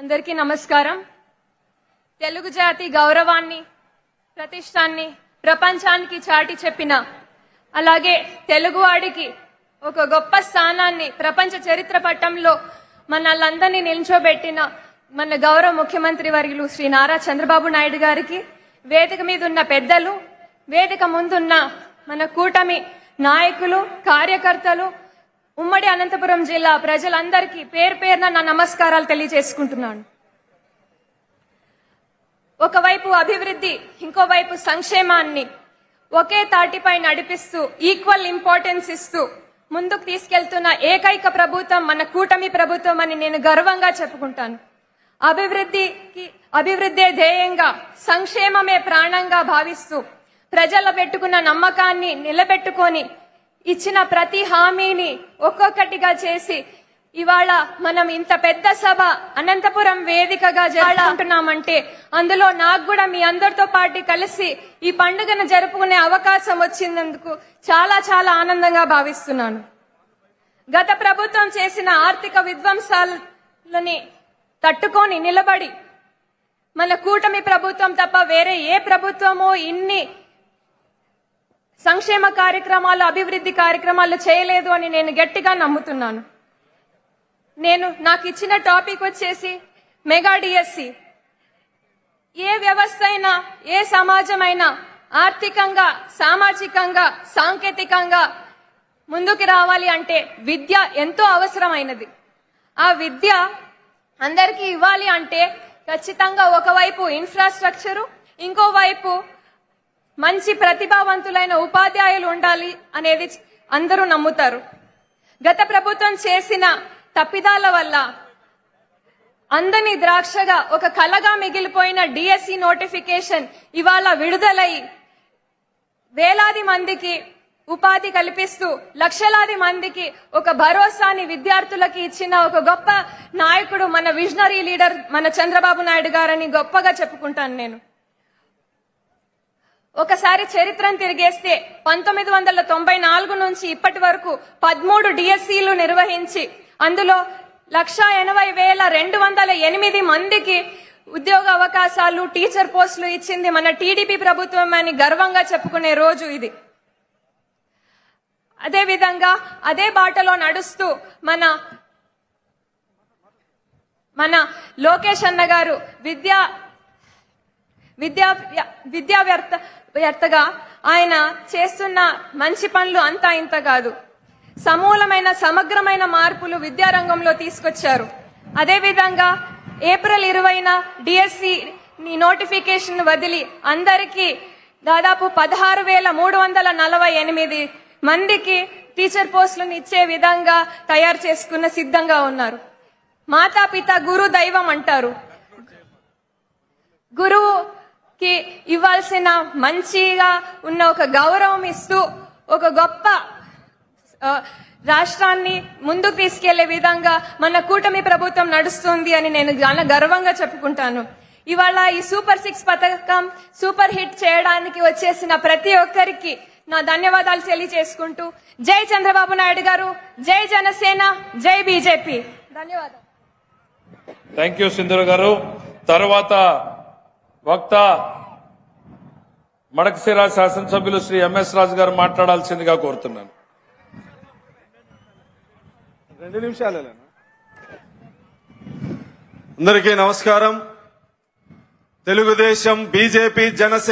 అందరికీ నమస్కారం. తెలుగు జాతి గౌరవాన్ని ప్రతిష్టాన్ని ప్రపంచానికి చాటి చెప్పిన అలాగే తెలుగువాడికి ఒక గొప్ప స్థానాన్ని ప్రపంచ చరిత్ర పట్టంలో మనల్ందరినీ నిల్చోబెట్టిన మన గౌరవ ముఖ్యమంత్రి వర్యులు శ్రీ నారా చంద్రబాబు నాయుడు గారికి వేదిక మీద ఉన్న పెద్దలు వేదిక ముందున్న మన కూటమి నాయకులు కార్యకర్తలు ఉమ్మడి అనంతపురం జిల్లా ప్రజలందరికీ పేరు పేరున నా నమస్కారాలు తెలియజేసుకుంటున్నాను. ఒకవైపు అభివృద్ధి ఇంకోవైపు సంక్షేమాన్ని ఒకే తాటిపై నడిపిస్తూ ఈక్వల్ ఇంపార్టెన్స్ ఇస్తూ ముందుకు తీసుకెళ్తున్న ఏకైక ప్రభుత్వం మన కూటమి ప్రభుత్వం అని నేను గర్వంగా చెప్పుకుంటాను. అభివృద్ధికి అభివృద్ధే ధ్యేయంగా సంక్షేమమే ప్రాణంగా భావిస్తూ ప్రజల పెట్టుకున్న నమ్మకాన్ని నిలబెట్టుకొని ఇచ్చిన ప్రతి హామీని ఒక్కొక్కటిగా చేసి ఇవాళ మనం ఇంత పెద్ద సభ అనంతపురం వేదికగా జరుపుకుంటున్నామంటే అందులో నాకు కూడా మీ అందరితో పాటు కలిసి ఈ పండుగను జరుపుకునే అవకాశం వచ్చినందుకు చాలా చాలా ఆనందంగా భావిస్తున్నాను. గత ప్రభుత్వం చేసిన ఆర్థిక విధ్వంసాలని తట్టుకొని నిలబడి మన కూటమి ప్రభుత్వం తప్ప వేరే ఏ ప్రభుత్వమో ఇన్ని సంక్షేమ కార్యక్రమాలు అభివృద్ధి కార్యక్రమాలు చేయలేదు అని నేను గట్టిగా నమ్ముతున్నాను. నేను నాకు ఇచ్చిన టాపిక్ వచ్చేసి మెగా డిఎస్సి. ఏ వ్యవస్థ అయినా ఏ సమాజం అయినా ఆర్థికంగా సామాజికంగా సాంకేతికంగా ముందుకు రావాలి అంటే విద్య ఎంతో అవసరమైనది. ఆ విద్య అందరికీ ఇవ్వాలి అంటే ఖచ్చితంగా ఒకవైపు ఇన్ఫ్రాస్ట్రక్చరు ఇంకోవైపు మంచి ప్రతిభావంతులైన ఉపాధ్యాయులు ఉండాలి అనేది అందరూ నమ్ముతారు. గత ప్రభుత్వం చేసిన తప్పిదాల వల్ల అందని ద్రాక్షగా ఒక కలగా మిగిలిపోయిన డిఎస్సి నోటిఫికేషన్ ఇవాళ విడుదలై వేలాది మందికి ఉపాధి కల్పిస్తూ లక్షలాది మందికి ఒక భరోసాని విద్యార్థులకి ఇచ్చిన ఒక గొప్ప నాయకుడు మన విజనరీ లీడర్ మన చంద్రబాబు నాయుడు గారని గొప్పగా చెప్పుకుంటాను నేను. ఒకసారి చరిత్రను తిరిగేస్తే పంతొమ్మిది వందల తొంభై నాలుగు నుంచి ఇప్పటి వరకు పదమూడు డిఎస్సీలు నిర్వహించి అందులో లక్షా ఎనభై వేల రెండు వందల ఎనిమిది మందికి ఉద్యోగ అవకాశాలు టీచర్ పోస్టులు ఇచ్చింది మన టీడీపీ ప్రభుత్వం అని గర్వంగా చెప్పుకునే రోజు ఇది. అదే విధంగా అదే బాటలో నడుస్తూ మన మన లోకేష్ అన్న గారు విద్యా విద్యా విద్యా వ్యర్థ వ్యర్థగా ఆయన చేస్తున్న మంచి పనులు అంతా ఇంత కాదు. సమూలమైన సమగ్రమైన మార్పులు విద్యారంగంలో తీసుకొచ్చారు. అదేవిధంగా ఏప్రిల్ ఇరవైన డిఎస్సి నోటిఫికేషన్ వదిలి అందరికీ దాదాపు పదహారు వేల మూడు వందల నలభై ఎనిమిది మందికి టీచర్ పోస్టులను ఇచ్చే విధంగా తయారు చేసుకున్న సిద్ధంగా ఉన్నారు. మాతాపిత గురు దైవం అంటారు. గురువు ఇవ్వాల్సిన మంచిగా ఉన్న ఒక గౌరవం ఇస్తూ ఒక గొప్ప రాష్ట్రాన్ని ముందుకు తీసుకెళ్ళే విధంగా మన కూటమి ప్రభుత్వం నడుస్తుంది అని నేను చాలా గర్వంగా చెప్పుకుంటాను. ఇవాళ ఈ సూపర్ సిక్స్ పథకం సూపర్ హిట్ చేయడానికి వచ్చేసిన ప్రతి ఒక్కరికి నా ధన్యవాదాలు తెలియజేసుకుంటూ జై చంద్రబాబు నాయుడు గారు జై జనసేన జై బీజేపీ. ధన్యవాదాలు. థ్యాంక్ యూ సింధుర గారు. తర్వాత వక్త మడకశిరా శాసనసభ్యులు శ్రీ ఎంఎస్ రాజు గారు మాట్లాడాల్సిందిగా కోరుతున్నాను. రెండు నిమిషాలేనా అందరికీ నమస్కారం. తెలుగుదేశం బీజేపీ జనసేన